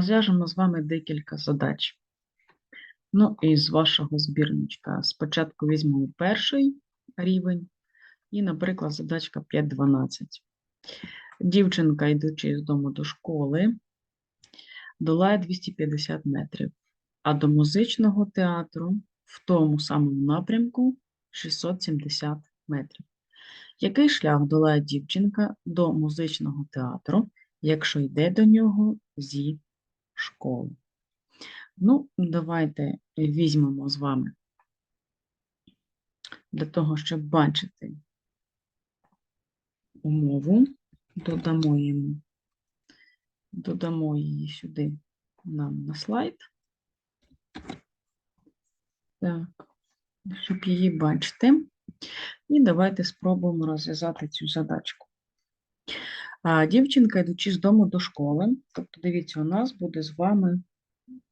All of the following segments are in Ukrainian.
Розв'яжемо з вами декілька задач. Ну, і з вашого збірничка. Спочатку візьмемо перший рівень і, наприклад, задачка 5.12. Дівчинка, йдучи з дому до школи, долає 250 метрів, а до музичного театру в тому самому напрямку 670 метрів. Який шлях долає дівчинка до музичного театру, якщо йде до нього зі школи? Ну, давайте візьмемо з вами для того, щоб бачити умову, додамо йому, додамо її сюди нам на слайд. Так, щоб її бачити. І давайте спробуємо розв'язати цю задачку. Дівчинка, йдучи з дому до школи, тобто, дивіться, у нас буде з вами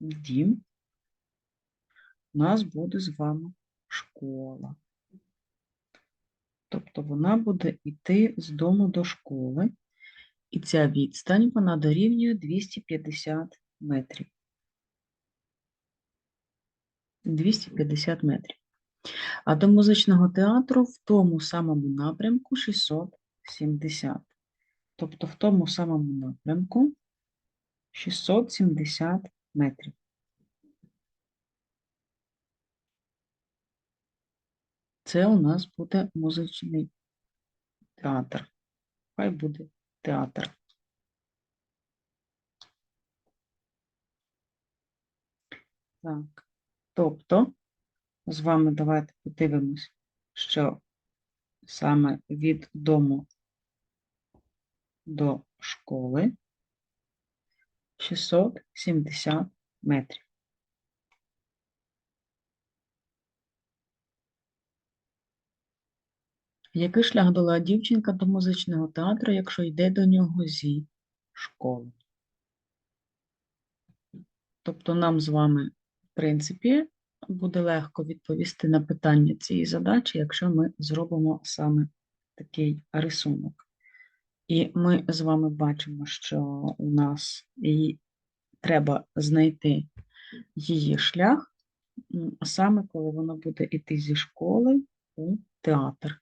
дім, у нас буде з вами школа. Тобто вона буде йти з дому до школи, і ця відстань вона дорівнює 250 метрів. 250 метрів. А до музичного театру в тому самому напрямку 670. Тобто в тому самому напрямку 670 метрів. Це у нас буде музичний театр. Хай буде театр. Так, тобто, з вами давайте подивимось, що саме від дому до школи 670 метрів. Який шлях долає дівчинка до музичного театру, якщо йде до нього зі школи? Тобто нам з вами, в принципі, буде легко відповісти на питання цієї задачі, якщо ми зробимо саме такий рисунок. І ми з вами бачимо, що у нас її треба знайти її шлях, саме коли вона буде йти зі школи у театр.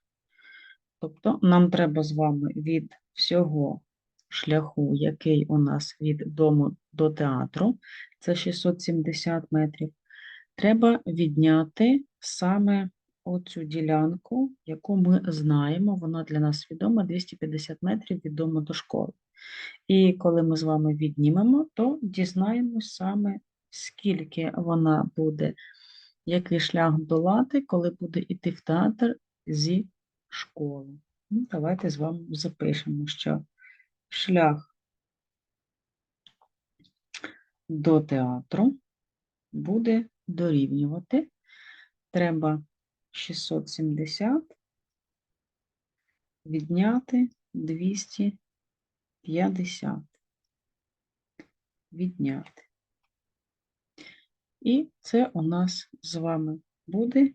Тобто нам треба з вами від всього шляху, який у нас від дому до театру, це 670 метрів, треба відняти саме оцю ділянку, яку ми знаємо, вона для нас відома 250 метрів від дому до школи. І коли ми з вами віднімемо, то дізнаємось саме, скільки вона буде, який шлях долати, коли буде йти в театр зі школи. Ну, давайте з вами запишемо, що шлях до театру буде дорівнювати. Треба 670 відняти 250. Відняти. І це у нас з вами буде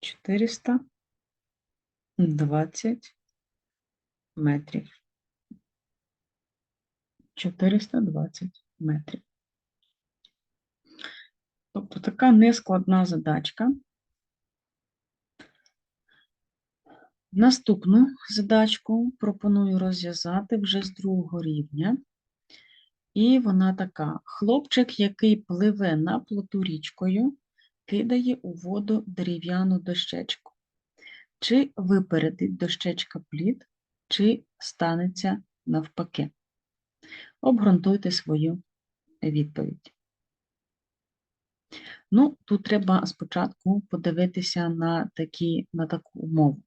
420 метрів. 420 метрів. Тобто така нескладна задачка. Наступну задачку пропоную розв'язати вже з другого рівня. І вона така: хлопчик, який пливе на плоту річкою, кидає у воду дерев'яну дощечку. Чи випередить дощечка плід, чи станеться навпаки? Обґрунтуйте свою відповідь. Ну, тут треба спочатку подивитися на, такі, на таку умову.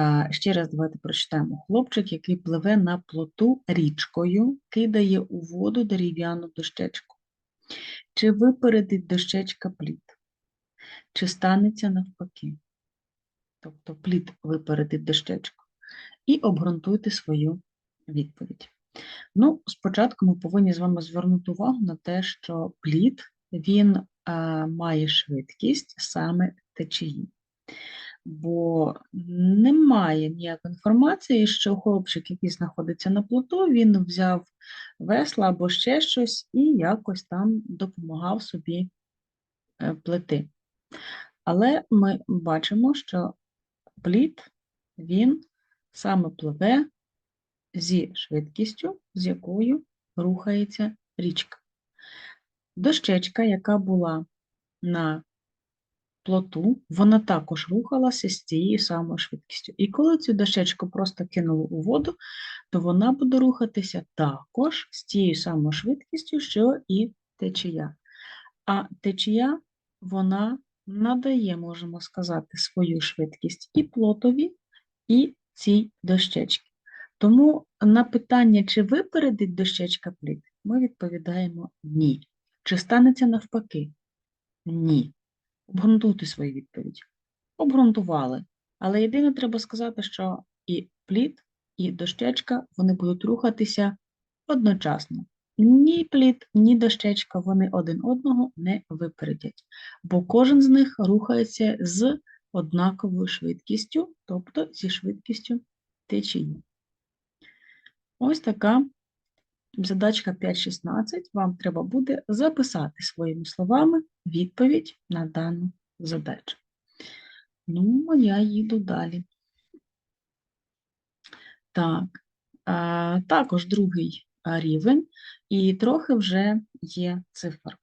А, Ще раз давайте прочитаємо. Хлопчик, який пливе на плоту річкою, кидає у воду дерев'яну дощечку. Чи випередить дощечка плід? Чи станеться навпаки? Тобто плід випередить дощечку. І обґрунтуйте свою відповідь. Ну, спочатку ми повинні з вами звернути увагу на те, що плід він а, має швидкість саме течії. Бо немає ніякої інформації, що хлопчик, який знаходиться на плоту, він взяв весла або ще щось і якось там допомагав собі е, плити. Але ми бачимо, що плід, він саме пливе зі швидкістю, з якою рухається річка. Дощечка, яка була на плоту, вона також рухалася з цією самою швидкістю. І коли цю дощечку просто кинули у воду, то вона буде рухатися також з тією самою швидкістю, що і течія. А течія, вона надає, можемо сказати, свою швидкість і плотові, і цій дощечці. Тому на питання, чи випередить дощечка плід, ми відповідаємо ні. Чи станеться навпаки? Ні. Обґрунтуйте свої відповіді. Обґрунтували. Але єдине треба сказати, що і плід, і дощечка вони будуть рухатися одночасно. Ні плід, ні дощечка вони один одного не випередять, бо кожен з них рухається з однаковою швидкістю, тобто зі швидкістю течії. Ось така задачка 5.16. Вам треба буде записати своїми словами відповідь на дану задачу. Ну, а я їду далі. Так, а, також другий рівень, і трохи вже є цифр.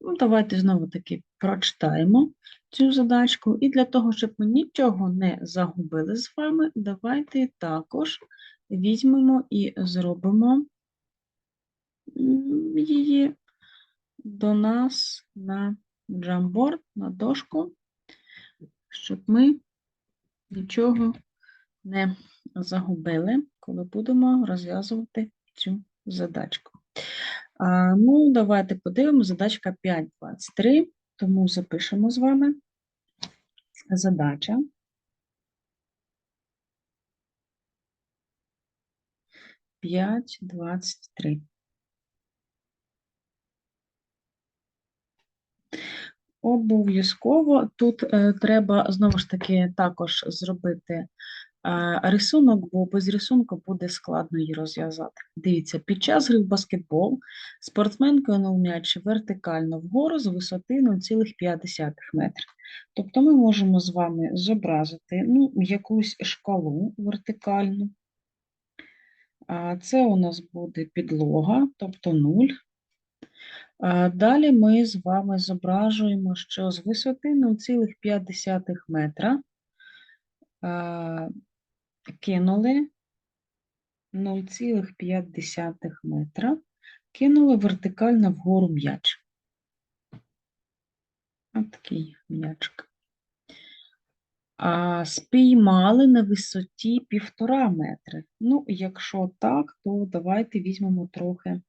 Ну, давайте знову-таки прочитаємо цю задачку. І для того, щоб ми нічого не загубили з вами, давайте також візьмемо і зробимо її до нас на джамборд, на дошку, щоб ми нічого не загубили, коли будемо розв'язувати цю задачку. А, ну, давайте подивимося, задачка 5.23, тому запишемо з вами задача. П'ять двадцять три. Обов'язково тут е, треба знову ж таки також зробити е, рисунок, бо без рисунку буде складно її розв'язати. Дивіться, під час гри в баскетбол спортсменка на м'яч вертикально вгору з висоти 0,5 метрів. Тобто ми можемо з вами зобразити ну, якусь шкалу вертикальну. Це у нас буде підлога, тобто 0. Далі ми з вами зображуємо, що з висоти 0,5 метра кинули 0,5 метра, кинули вертикально вгору м'яч. Ось такий м'ячик. А спіймали на висоті півтора метри. Ну, якщо так, то давайте візьмемо трохи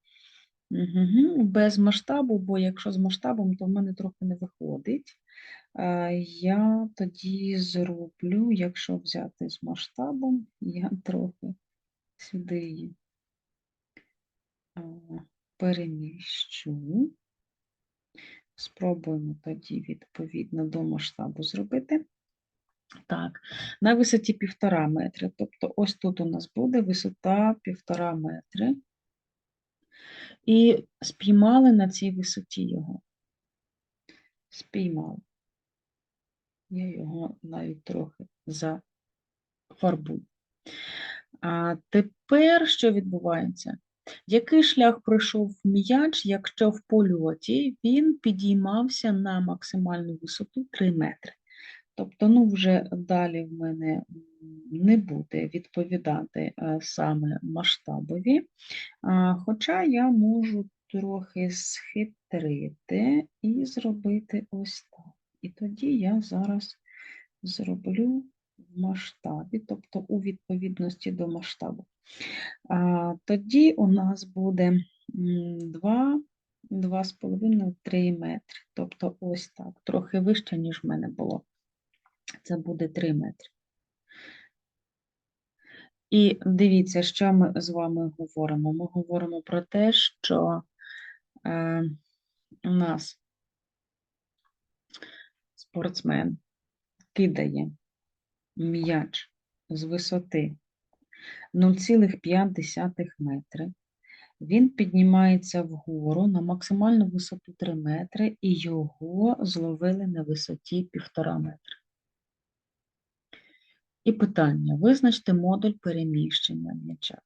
Без масштабу, бо якщо з масштабом, то в мене трохи не виходить. Я тоді зроблю, якщо взяти з масштабом, я трохи сюди переміщу. Спробуємо тоді, відповідно, до масштабу зробити. Так, на висоті півтора метри. Тобто, ось тут у нас буде висота півтора метри і спіймали на цій висоті його. Спіймали. Я його навіть трохи зафарбую. А тепер що відбувається? Який шлях пройшов м'яч, якщо в польоті він підіймався на максимальну висоту 3 метри? Тобто, ну, вже далі в мене не буде відповідати е, саме масштабові, хоча я можу трохи схитрити і зробити ось так. І тоді я зараз зроблю в масштабі, тобто у відповідності до масштабу. Тоді у нас буде 2, 2,5-3 метри. Тобто ось так, трохи вище, ніж в мене було. Це буде 3 метри. І дивіться, що ми з вами говоримо. Ми говоримо про те, що е, у нас спортсмен кидає м'яч з висоти 0,5 метри, він піднімається вгору на максимальну висоту 3 метри, і його зловили на висоті 1,5 метра. І питання: визначте модуль переміщення м'яча.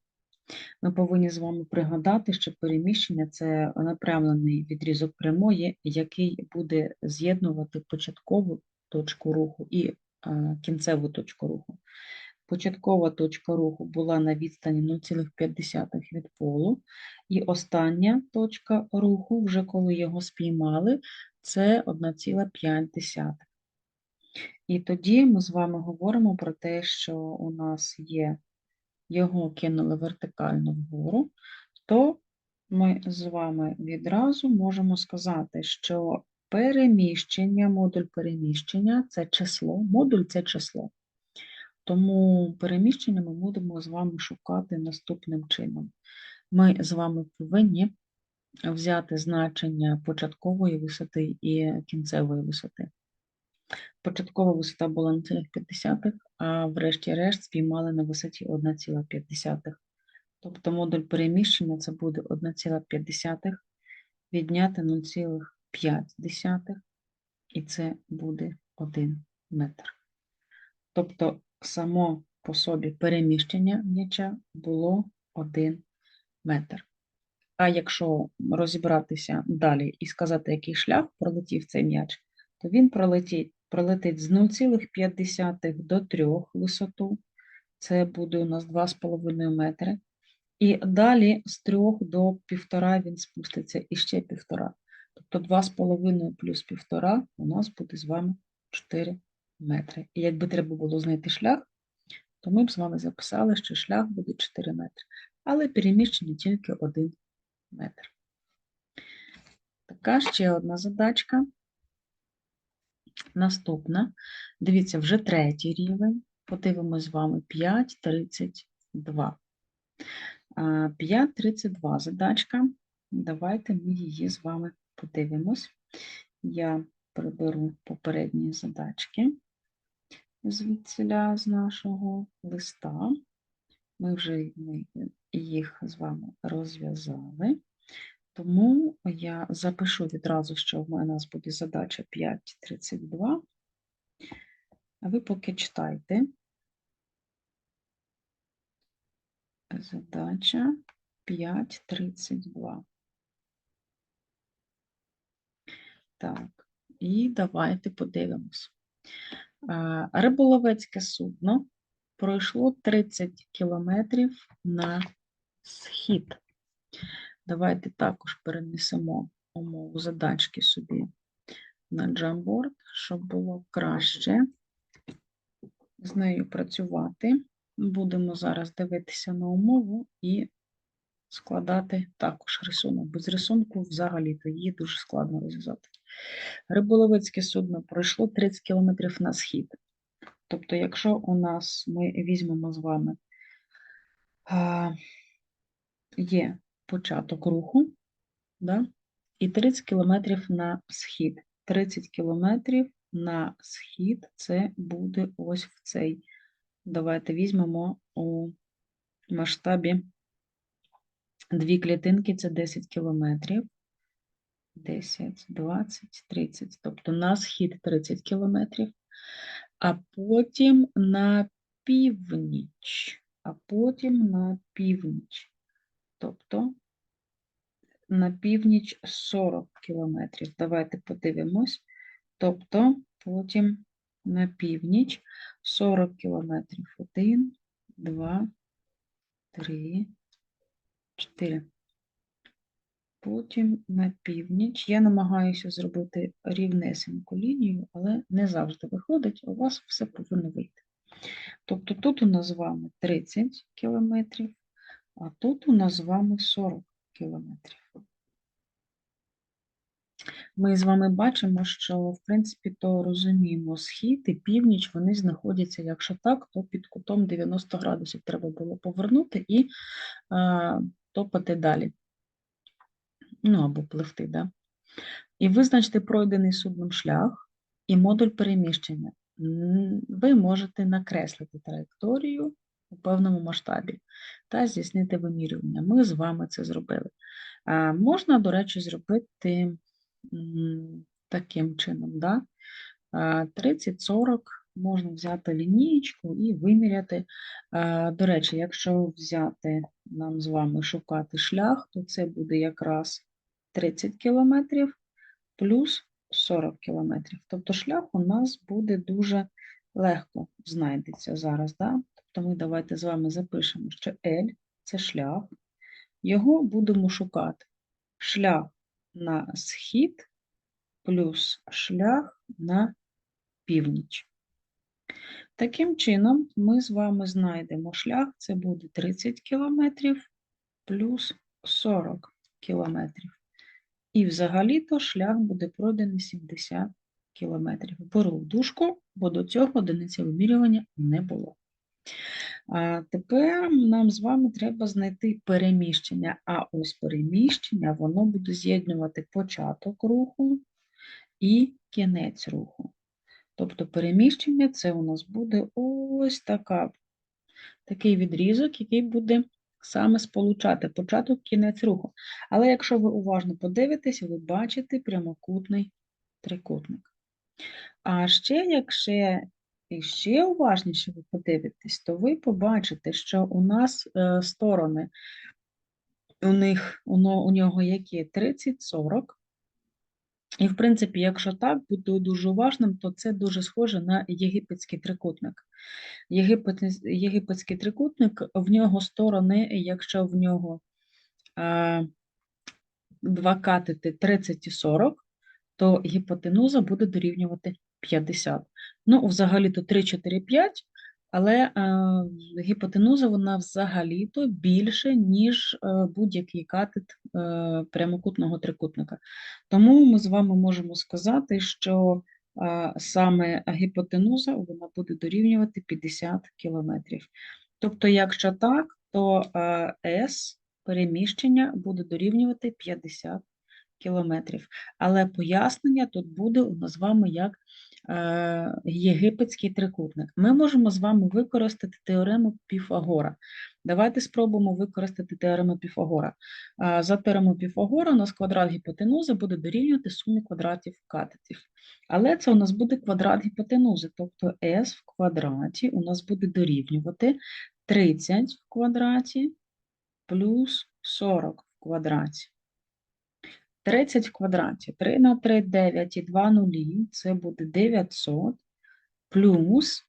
Ми повинні з вами пригадати, що переміщення це напрямлений відрізок прямої, який буде з'єднувати початкову точку руху і е, кінцеву точку руху. Початкова точка руху була на відстані 0,5 від полу, і остання точка руху, вже коли його спіймали, це 1,5. І тоді ми з вами говоримо про те, що у нас є його кинули вертикально вгору, то ми з вами відразу можемо сказати, що переміщення, модуль переміщення це число, модуль це число. Тому переміщення ми будемо з вами шукати наступним чином. Ми з вами повинні взяти значення початкової висоти і кінцевої висоти. Початкова висота була 0,5, а врешті-решт спіймали на висоті 1,5. Тобто модуль переміщення це буде 1,5 відняти 0,5, і це буде 1 метр. Тобто само по собі переміщення м'яча було 1 метр. А якщо розібратися далі і сказати, який шлях пролетів цей м'яч, то він пролетить, пролетить з 0,5 до 3 висоту, це буде у нас 2,5 метри. І далі з 3 до 1,5 він спуститься і ще 1,5. Тобто 2,5 плюс 1,5 у нас буде з вами 4 метри. І якби треба було знайти шлях, то ми б з вами записали, що шлях буде 4 метри. Але переміщення тільки 1 метр. Така ще одна задачка. Наступна. Дивіться, вже третій рівень. Подивимось з вами 5,32. 5,32 задачка. Давайте ми її з вами подивимось. Я приберу попередні задачки звідсіля з нашого листа. Ми вже їх з вами розв'язали. Тому я запишу відразу, що в нас буде задача 5.32. А ви поки читайте. Задача 5.32. Так, і давайте подивимось. Риболовецьке судно пройшло 30 кілометрів на схід. Давайте також перенесемо умову задачки собі на Jamboard, щоб було краще з нею працювати. Будемо зараз дивитися на умову і складати також рисунок. Без рисунку взагалі-то її дуже складно розв'язати. Риболовецьке судно пройшло 30 км на схід. Тобто, якщо у нас ми візьмемо з вами є початок руху, да? і 30 кілометрів на схід. 30 кілометрів на схід це буде ось в цей. Давайте візьмемо у масштабі дві клітинки це 10 кілометрів. 10, 20, 30, тобто на схід 30 кілометрів, а потім на північ, а потім на північ. Тобто на північ 40 кілометрів. Давайте подивимось. Тобто, потім на північ 40 кілометрів. 1, 2, 3, 4. Потім на північ. Я намагаюся зробити рівнесеньку лінію, але не завжди виходить, у вас все повинно вийти. Тобто тут у нас з вами 30 кілометрів, а тут у нас з вами 40 кілометрів. Ми з вами бачимо, що, в принципі, то розуміємо, схід і північ вони знаходяться, якщо так, то під кутом 90 градусів треба було повернути і а, топати далі. Ну, або пливти, да? І визначити пройдений судном шлях і модуль переміщення. ви можете накреслити траєкторію у певному масштабі та здійснити вимірювання. Ми з вами це зробили. Можна, до речі, зробити таким чином. Да? 30-40 можна взяти лінієчку і виміряти. До речі, якщо взяти нам з вами шукати шлях, то це буде якраз 30 кілометрів плюс 40 кілометрів. Тобто шлях у нас буде дуже легко знайдеться зараз. Да? Тобто ми давайте з вами запишемо, що L – це шлях. Його будемо шукати. Шлях на схід плюс шлях на північ. Таким чином, ми з вами знайдемо шлях, це буде 30 кілометрів плюс 40 кілометрів. І взагалі-то шлях буде пройдений 70 кілометрів. Беру в дужку, бо до цього одиниці вимірювання не було. А тепер нам з вами треба знайти переміщення. А ось переміщення, воно буде з'єднувати початок руху і кінець руху. Тобто переміщення це у нас буде ось така, такий відрізок, який буде саме сполучати початок кінець руху. Але якщо ви уважно подивитесь, ви бачите прямокутний трикутник. А ще, якщо і ще уважніше ви подивитесь, то ви побачите, що у нас е, сторони, у них у, нього які 30-40. І, в принципі, якщо так, буду дуже уважним, то це дуже схоже на єгипетський трикутник. Єгипет, єгипетський трикутник, в нього сторони, якщо в нього а, два катети 30 і 40, то гіпотенуза буде дорівнювати 50. Ну, взагалі-то 3, 4, 5, але е, гіпотенуза вона взагалі-то більше, ніж е, будь-який катет е, прямокутного трикутника. Тому ми з вами можемо сказати, що саме гіпотенуза вона буде дорівнювати 50 км. Тобто, якщо так, то S переміщення буде дорівнювати 50 кілометрів. Але пояснення тут буде у нас з вами як єгипетський трикутник. Ми можемо з вами використати теорему Піфагора. Давайте спробуємо використати теорему Піфагора. Е, за теоремою Піфагора у нас квадрат гіпотенузи буде дорівнювати сумі квадратів катетів. Але це у нас буде квадрат гіпотенузи, тобто s в квадраті у нас буде дорівнювати 30 в квадраті плюс 40 в квадраті. 30 в квадраті. 3 на 3 – 9 і 2 нулі, це буде 900, плюс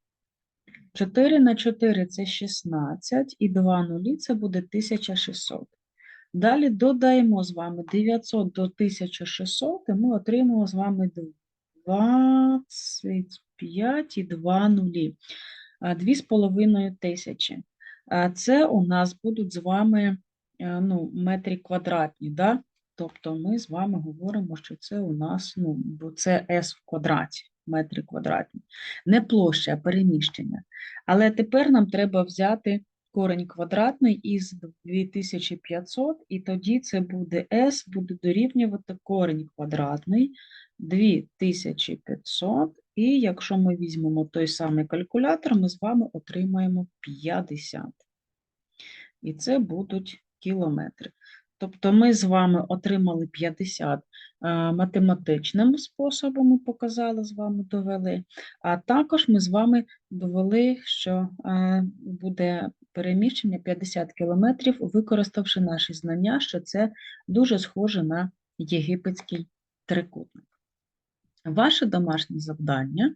4 на 4 – це 16, і 2 нулі – це буде 1600. Далі додаємо з вами 900 до 1600, і ми отримаємо з вами 25 і 2 нулі. 2,5 тисячі. Це у нас будуть з вами ну, метри квадратні, да? Тобто ми з вами говоримо, що це у нас, ну, бо це S в квадраті, метри квадратні. Не площа, а переміщення. Але тепер нам треба взяти корень квадратний із 2500, і тоді це буде S, буде дорівнювати корень квадратний 2500. І якщо ми візьмемо той самий калькулятор, ми з вами отримаємо 50. І це будуть кілометри. Тобто ми з вами отримали 50 е, математичним способом, ми показали з вами довели, а також ми з вами довели, що е, буде переміщення 50 кілометрів, використавши наші знання, що це дуже схоже на єгипетський трикутник. Ваше домашнє завдання.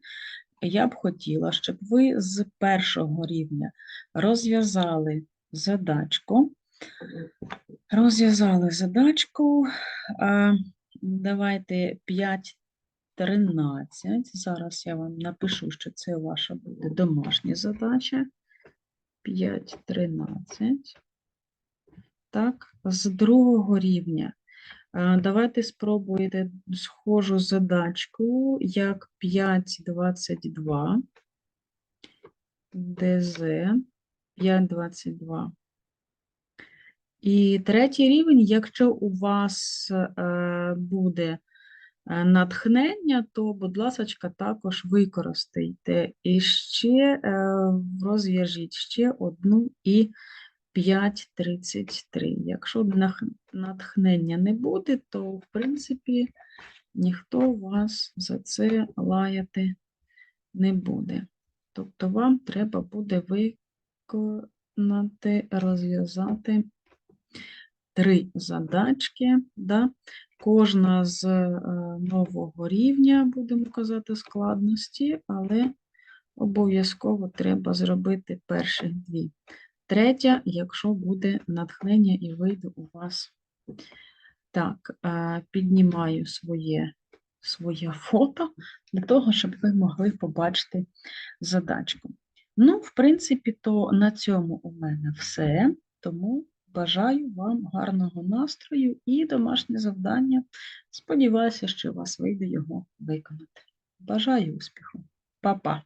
Я б хотіла, щоб ви з першого рівня розв'язали задачку. Розв'язали задачку. Давайте 5.13. Зараз я вам напишу, що це ваша буде домашня задача. 5.13. Так, з другого рівня. Давайте спробуйте схожу задачку, як 5.22. ДЗ 5.22. І третій рівень, якщо у вас е, буде е, натхнення, то, будь ласочка, також використайте і ще е, розв'яжіть ще одну і 5.33. Якщо натхнення не буде, то, в принципі, ніхто вас за це лаяти не буде. Тобто вам треба буде виконати, розв'язати три задачки. Да? Кожна з е, нового рівня, будемо казати, складності, але обов'язково треба зробити перших дві. Третя, якщо буде натхнення і вийде у вас. Так, е, піднімаю своє, своє фото для того, щоб ви могли побачити задачку. Ну, в принципі, то на цьому у мене все. Тому бажаю вам гарного настрою і домашнє завдання. Сподіваюся, що у вас вийде його виконати. Бажаю успіху. Па-па!